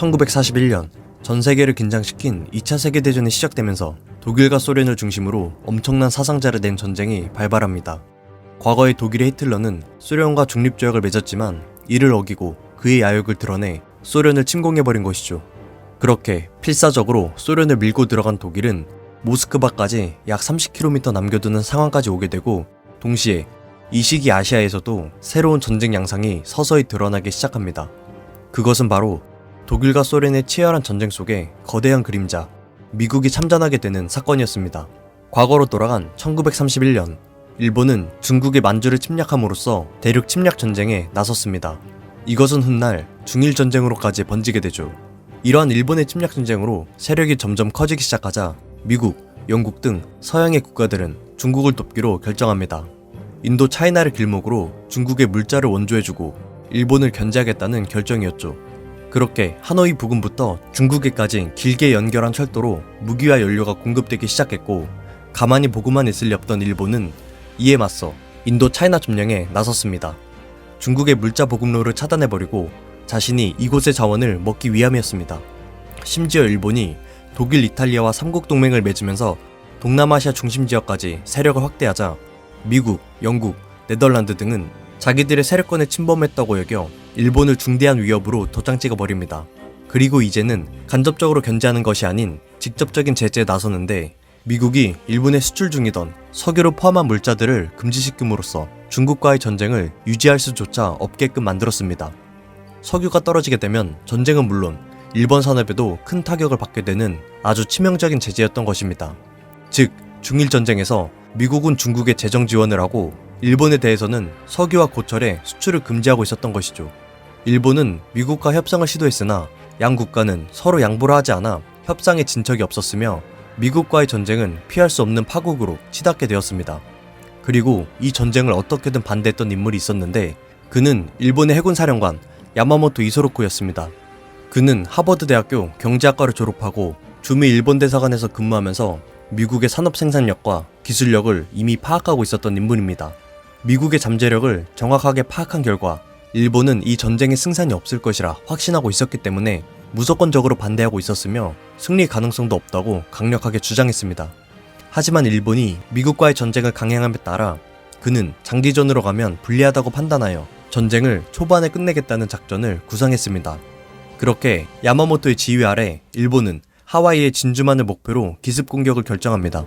1941년 전 세계를 긴장시킨 2차 세계대전이 시작되면서 독일과 소련을 중심으로 엄청난 사상자를 낸 전쟁이 발발합니다. 과거의 독일의 히틀러는 소련과 중립조약을 맺었지만 이를 어기고 그의 야욕을 드러내 소련을 침공해버린 것이죠. 그렇게 필사적으로 소련을 밀고 들어간 독일은 모스크바까지 약 30km 남겨두는 상황까지 오게 되고 동시에 이 시기 아시아에서도 새로운 전쟁 양상이 서서히 드러나기 시작합니다. 그것은 바로 독일과 소련의 치열한 전쟁 속에 거대한 그림자, 미국이 참전하게 되는 사건이었습니다. 과거로 돌아간 1931년, 일본은 중국의 만주를 침략함으로써 대륙 침략 전쟁에 나섰습니다. 이것은 훗날 중일 전쟁으로까지 번지게 되죠. 이러한 일본의 침략 전쟁으로 세력이 점점 커지기 시작하자 미국, 영국 등 서양의 국가들은 중국을 돕기로 결정합니다. 인도 차이나를 길목으로 중국의 물자를 원조해주고 일본을 견제하겠다는 결정이었죠. 그렇게 하노이 부근부터 중국에까지 길게 연결한 철도로 무기와 연료가 공급되기 시작했고 가만히 보고만 있을 리 없던 일본은 이에 맞서 인도 차이나 점령에 나섰습니다. 중국의 물자 보급로를 차단해버리고 자신이 이곳의 자원을 먹기 위함이었습니다. 심지어 일본이 독일, 이탈리아와 삼국 동맹을 맺으면서 동남아시아 중심 지역까지 세력을 확대하자 미국, 영국, 네덜란드 등은 자기들의 세력권을 침범했다고 여겨 일본을 중대한 위협으로 도장 찍어 버립니다. 그리고 이제는 간접적으로 견제하는 것이 아닌 직접적인 제재에 나서는데 미국이 일본에 수출 중이던 석유를 포함한 물자들을 금지시킴으로써 중국과의 전쟁을 유지할 수조차 없게끔 만들었습니다. 석유가 떨어지게 되면 전쟁은 물론 일본 산업에도 큰 타격을 받게 되는 아주 치명적인 제재였던 것입니다. 즉, 중일 전쟁에서 미국은 중국에 재정 지원을 하고 일본에 대해서는 석유와 고철의 수출을 금지하고 있었던 것이죠. 일본은 미국과 협상을 시도했으나 양 국가는 서로 양보를 하지 않아 협상에 진 적이 없었으며 미국과의 전쟁은 피할 수 없는 파국으로 치닫게 되었습니다. 그리고 이 전쟁을 어떻게든 반대했던 인물이 있었는데 그는 일본의 해군 사령관 야마모토 이소로코였습니다. 그는 하버드 대학교 경제학과를 졸업하고 주미 일본 대사관에서 근무하면서 미국의 산업 생산력과 기술력을 이미 파악하고 있었던 인물입니다. 미국의 잠재력을 정확하게 파악한 결과 일본은 이 전쟁에 승산이 없을 것이라 확신하고 있었기 때문에 무조건적으로 반대하고 있었으며 승리 가능성도 없다고 강력하게 주장했습니다. 하지만 일본이 미국과의 전쟁을 강행함에 따라 그는 장기전으로 가면 불리하다고 판단하여 전쟁을 초반에 끝내겠다는 작전을 구상했습니다. 그렇게 야마모토의 지휘 아래 일본은 하와이의 진주만을 목표로 기습 공격을 결정합니다.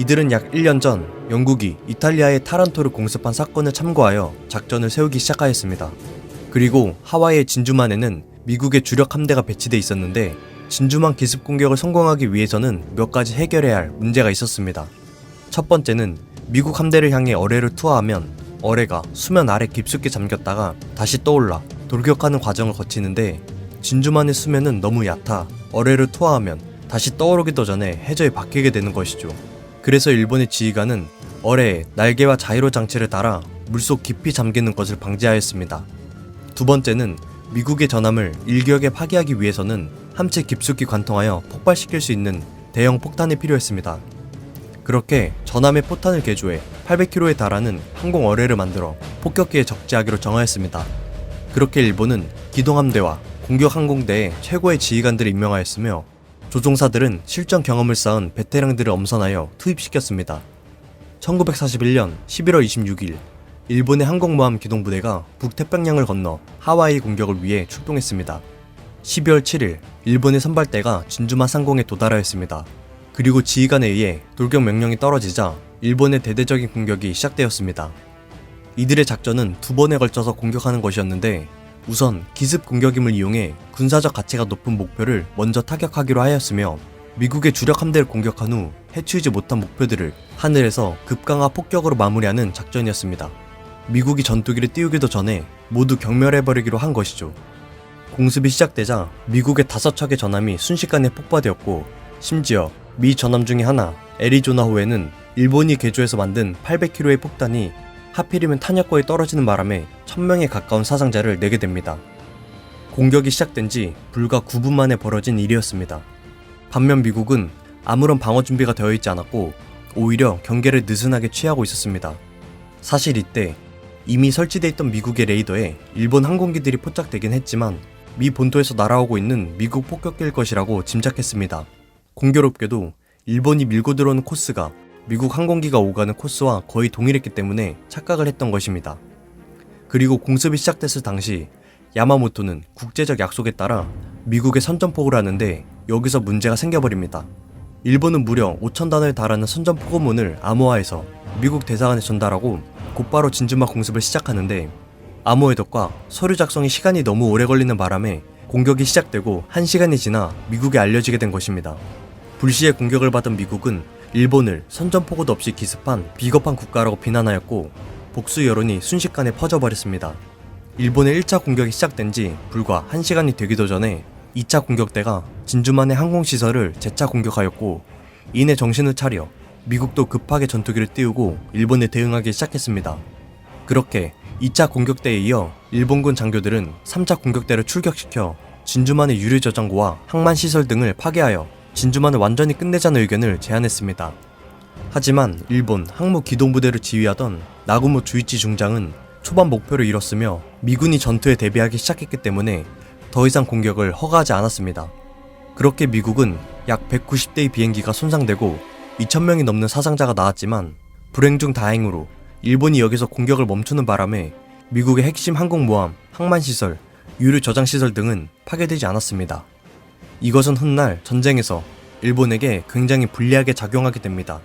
이들은 약 1년 전 영국이 이탈리아의 타란토를 공습한 사건을 참고하여 작전을 세우기 시작하였습니다. 그리고 하와이의 진주만에는 미국의 주력 함대가 배치돼 있었는데 진주만 기습 공격을 성공하기 위해서는 몇 가지 해결해야 할 문제가 있었습니다. 첫 번째는 미국 함대를 향해 어뢰를 투하하면 어뢰가 수면 아래 깊숙이 잠겼다가 다시 떠올라 돌격하는 과정을 거치는데 진주만의 수면은 너무 얕아 어뢰를 투하하면 다시 떠오르기도 전에 해저에 박히게 되는 것이죠. 그래서 일본의 지휘관은 어뢰에 날개와 자이로 장치를 달아 물속 깊이 잠기는 것을 방지하였습니다. 두 번째는 미국의 전함을 일격에 파괴하기 위해서는 함체 깊숙이 관통하여 폭발시킬 수 있는 대형 폭탄이 필요했습니다. 그렇게 전함의 포탄을 개조해 800km에 달하는 항공 어뢰를 만들어 폭격기에 적재하기로 정하였습니다. 그렇게 일본은 기동함대와 공격 항공대에 최고의 지휘관들을 임명하였으며 조종사들은 실전 경험을 쌓은 베테랑들을 엄선하여 투입시켰습니다. 1941년 11월 26일 일본의 항공모함 기동부대가 북태평양을 건너 하와이 공격을 위해 출동했습니다. 12월 7일 일본의 선발대가 진주만 상공에 도달하였습니다. 그리고 지휘관에 의해 돌격 명령이 떨어지자 일본의 대대적인 공격이 시작되었습니다. 이들의 작전은 두 번에 걸쳐서 공격하는 것이었는데 우선 기습 공격임을 이용해 군사적 가치가 높은 목표를 먼저 타격하기로 하였으며 미국의 주력 함대를 공격한 후 해치우지 못한 목표들을 하늘에서 급강화 폭격으로 마무리하는 작전이었습니다. 미국이 전투기를 띄우기도 전에 모두 경멸해버리기로 한 것이죠. 공습이 시작되자 미국의 다섯 척의 전함이 순식간에 폭파되었고 심지어 미 전함 중의 하나 애리조나호에는 일본이 개조해서 만든 800km의 폭탄이 하필이면 탄약고에 떨어지는 바람에 1000명에 가까운 사상자를 내게 됩니다. 공격이 시작된 지 불과 9분 만에 벌어진 일이었습니다. 반면 미국은 아무런 방어 준비가 되어 있지 않았고 오히려 경계를 느슨하게 취하고 있었습니다. 사실 이때 이미 설치돼 있던 미국의 레이더에 일본 항공기들이 포착되긴 했지만 미 본토에서 날아오고 있는 미국 폭격기일 것이라고 짐작했습니다. 공교롭게도 일본이 밀고 들어오는 코스가 미국 항공기가 오가는 코스와 거의 동일했기 때문에 착각을 했던 것입니다. 그리고 공습이 시작됐을 당시 야마모토는 국제적 약속에 따라 미국에 선전포고를 하는데 여기서 문제가 생겨버립니다. 일본은 무려 5,000단어에 달하는 선전포고문을 암호화해서 미국 대사관에 전달하고 곧바로 진주마 공습을 시작하는데 암호 해독과 서류 작성이 시간이 너무 오래 걸리는 바람에 공격이 시작되고 1시간이 지나 미국에 알려지게 된 것입니다. 불시에 공격을 받은 미국은 일본을 선전포고도 없이 기습한 비겁한 국가라고 비난하였고 복수 여론이 순식간에 퍼져버렸습니다. 일본의 1차 공격이 시작된 지 불과 1시간이 되기도 전에 2차 공격대가 진주만의 항공시설을 재차 공격하였고 이내 정신을 차려 미국도 급하게 전투기를 띄우고 일본에 대응하기 시작했습니다. 그렇게 2차 공격대에 이어 일본군 장교들은 3차 공격대를 출격시켜 진주만의 유류 저장고와 항만 시설 등을 파괴하여 진주만을 완전히 끝내자는 의견을 제안했습니다. 하지만 일본 항모 기동부대를 지휘하던 나구모 주이치 중장은 초반 목표를 잃었으며 미군이 전투에 대비하기 시작했기 때문에 더 이상 공격을 허가하지 않았습니다. 그렇게 미국은 약 190대의 비행기가 손상되고 2,000명이 넘는 사상자가 나왔지만 불행 중 다행으로 일본이 여기서 공격을 멈추는 바람에 미국의 핵심 항공모함, 항만시설, 유류 저장시설 등은 파괴되지 않았습니다. 이것은 훗날 전쟁에서 일본에게 굉장히 불리하게 작용하게 됩니다.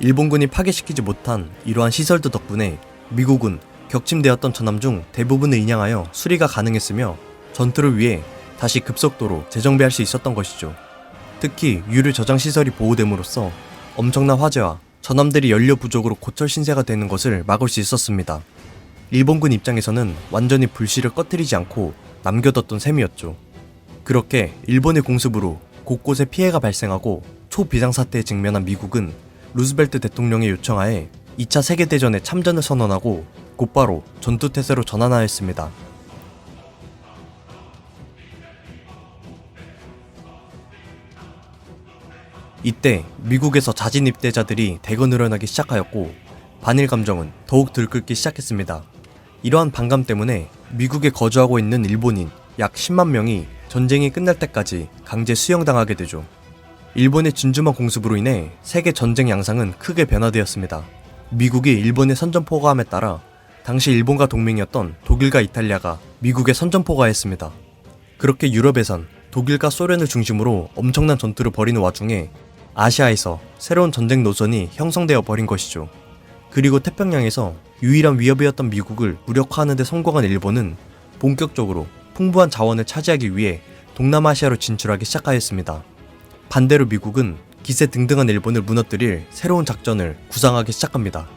일본군이 파괴시키지 못한 이러한 시설들 덕분에 미국은 격침되었던 전함 중 대부분을 인양하여 수리가 가능했으며 전투를 위해 다시 급속도로 재정비할 수 있었던 것이죠. 특히 유류 저장 시설이 보호됨으로써 엄청난 화재와 전함들이 연료 부족으로 고철 신세가 되는 것을 막을 수 있었습니다. 일본군 입장에서는 완전히 불씨를 꺼뜨리지 않고 남겨뒀던 셈이었죠. 그렇게 일본의 공습으로 곳곳에 피해가 발생하고 초비상사태에 직면한 미국은 루즈벨트 대통령의 요청하에 2차 세계대전에 참전을 선언하고 곧바로 전투태세로 전환하였습니다. 이때 미국에서 자진 입대자들이 대거 늘어나기 시작하였고 반일 감정은 더욱 들끓기 시작했습니다. 이러한 반감 때문에 미국에 거주하고 있는 일본인 약 10만 명이 전쟁이 끝날 때까지 강제 수용당하게 되죠. 일본의 진주마 공습으로 인해 세계 전쟁 양상은 크게 변화되었습니다. 미국이 일본의 선전포고함에 따라 당시 일본과 동맹이었던 독일과 이탈리아가 미국에 선전포고하였습니다. 그렇게 유럽에선 독일과 소련을 중심으로 엄청난 전투를 벌이는 와중에 아시아에서 새로운 전쟁 노선이 형성되어 버린 것이죠. 그리고 태평양에서 유일한 위협이었던 미국을 무력화하는 데 성공한 일본은 본격적으로 풍부한 자원을 차지하기 위해 동남아시아로 진출하기 시작하였습니다. 반대로 미국은 기세 등등한 일본을 무너뜨릴 새로운 작전을 구상하기 시작합니다.